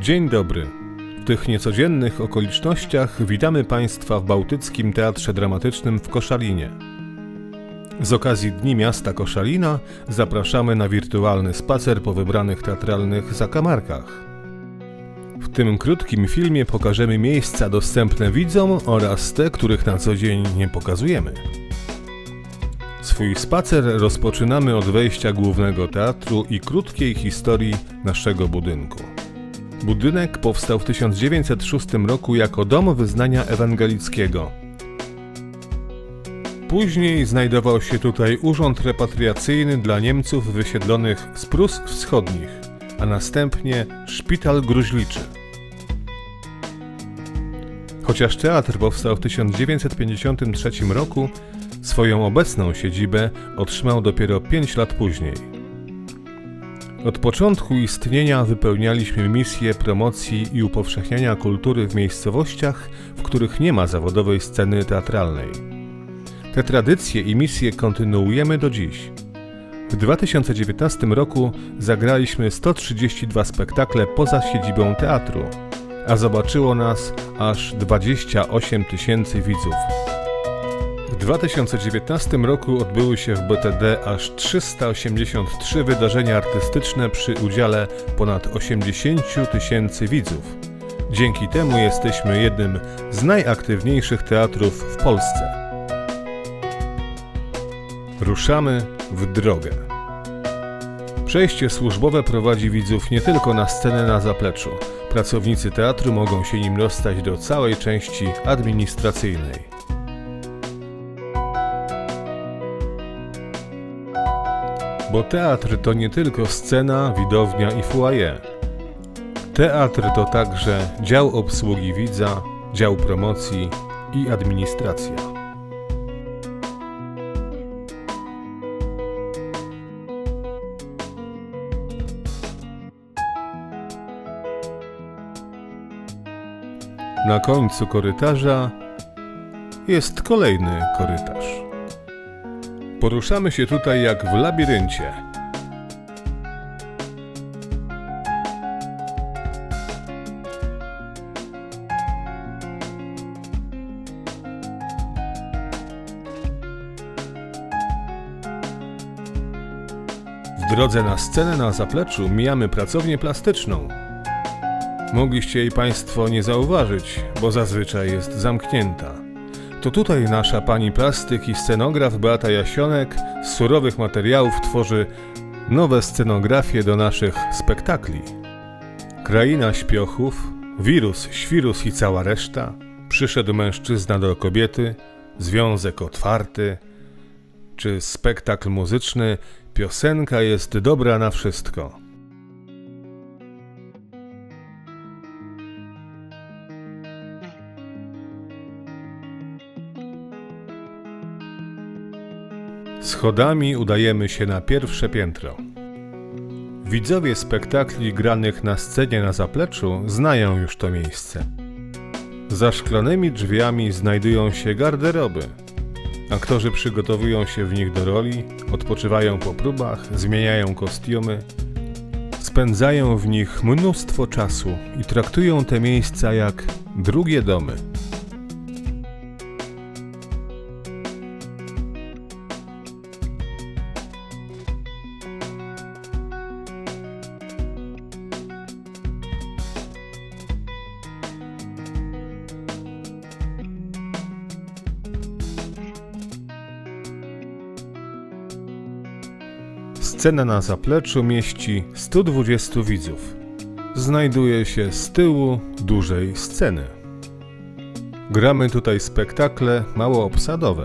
Dzień dobry. W tych niecodziennych okolicznościach witamy Państwa w Bałtyckim Teatrze Dramatycznym w Koszalinie. Z okazji Dni Miasta Koszalina zapraszamy na wirtualny spacer po wybranych teatralnych zakamarkach. W tym krótkim filmie pokażemy miejsca dostępne widzom oraz te, których na co dzień nie pokazujemy. Swój spacer rozpoczynamy od wejścia głównego teatru i krótkiej historii naszego budynku. Budynek powstał w 1906 roku jako dom wyznania ewangelickiego. Później znajdował się tutaj urząd repatriacyjny dla Niemców wysiedlonych z Prus Wschodnich, a następnie szpital gruźliczy. Chociaż teatr powstał w 1953 roku, swoją obecną siedzibę otrzymał dopiero 5 lat później. Od początku istnienia wypełnialiśmy misję promocji i upowszechniania kultury w miejscowościach, w których nie ma zawodowej sceny teatralnej. Te tradycje i misje kontynuujemy do dziś. W 2019 roku zagraliśmy 132 spektakle poza siedzibą teatru, a zobaczyło nas aż 28 tysięcy widzów. W 2019 roku odbyły się w BTD aż 383 wydarzenia artystyczne przy udziale ponad 80 tysięcy widzów. Dzięki temu jesteśmy jednym z najaktywniejszych teatrów w Polsce. Ruszamy w drogę. Przejście służbowe prowadzi widzów nie tylko na scenę na zapleczu. Pracownicy teatru mogą się nim dostać do całej części administracyjnej. Bo teatr to nie tylko scena, widownia i foyer. Teatr to także dział obsługi widza, dział promocji i administracja. Na końcu korytarza jest kolejny korytarz. Poruszamy się tutaj jak w labiryncie. W drodze na scenę na zapleczu mijamy pracownię plastyczną. Mogliście jej Państwo nie zauważyć, bo zazwyczaj jest zamknięta. To tutaj nasza pani plastyk i scenograf Beata Jasionek z surowych materiałów tworzy nowe scenografie do naszych spektakli. Kraina śpiochów, wirus, świrus i cała reszta, przyszedł mężczyzna do kobiety, związek otwarty, czy spektakl muzyczny, piosenka jest dobra na wszystko. Schodami udajemy się na pierwsze piętro. Widzowie spektakli granych na scenie na zapleczu znają już to miejsce. Za szklanymi drzwiami znajdują się garderoby. Aktorzy przygotowują się w nich do roli, odpoczywają po próbach, zmieniają kostiumy, spędzają w nich mnóstwo czasu i traktują te miejsca jak drugie domy. Scena na zapleczu mieści 120 widzów. Znajduje się z tyłu dużej sceny. Gramy tutaj spektakle mało obsadowe,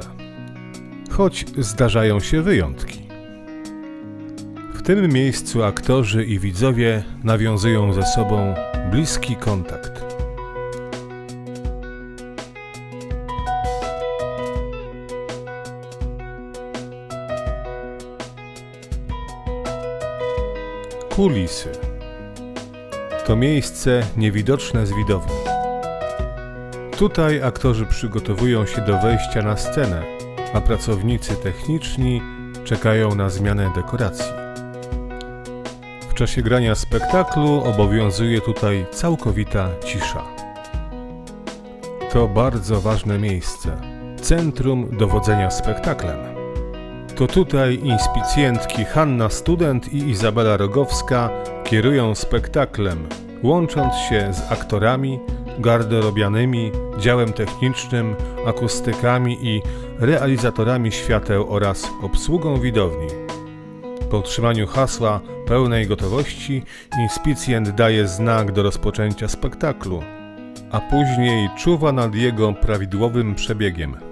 choć zdarzają się wyjątki. W tym miejscu aktorzy i widzowie nawiązują ze sobą bliski kontakt. Kulisy. To miejsce niewidoczne z widowni. Tutaj aktorzy przygotowują się do wejścia na scenę, a pracownicy techniczni czekają na zmianę dekoracji. W czasie grania spektaklu obowiązuje tutaj całkowita cisza. To bardzo ważne miejsce centrum dowodzenia spektaklem. To tutaj inspicjentki Hanna Student i Izabela Rogowska kierują spektaklem, łącząc się z aktorami, garderobianymi, działem technicznym, akustykami i realizatorami świateł oraz obsługą widowni. Po otrzymaniu hasła pełnej gotowości inspicjent daje znak do rozpoczęcia spektaklu, a później czuwa nad jego prawidłowym przebiegiem.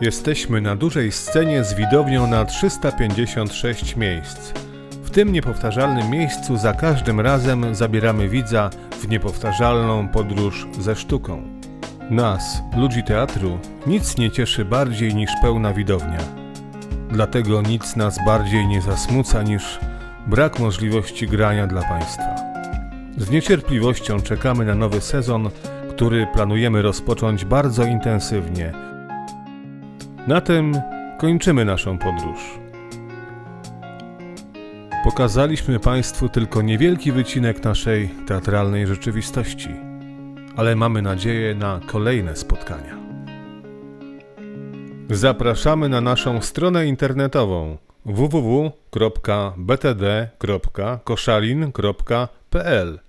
Jesteśmy na dużej scenie z widownią na 356 miejsc. W tym niepowtarzalnym miejscu za każdym razem zabieramy widza w niepowtarzalną podróż ze sztuką. Nas, ludzi teatru, nic nie cieszy bardziej niż pełna widownia. Dlatego nic nas bardziej nie zasmuca niż brak możliwości grania dla Państwa. Z niecierpliwością czekamy na nowy sezon, który planujemy rozpocząć bardzo intensywnie. Na tym kończymy naszą podróż. Pokazaliśmy Państwu tylko niewielki wycinek naszej teatralnej rzeczywistości, ale mamy nadzieję na kolejne spotkania. Zapraszamy na naszą stronę internetową www.btd.koszalin.pl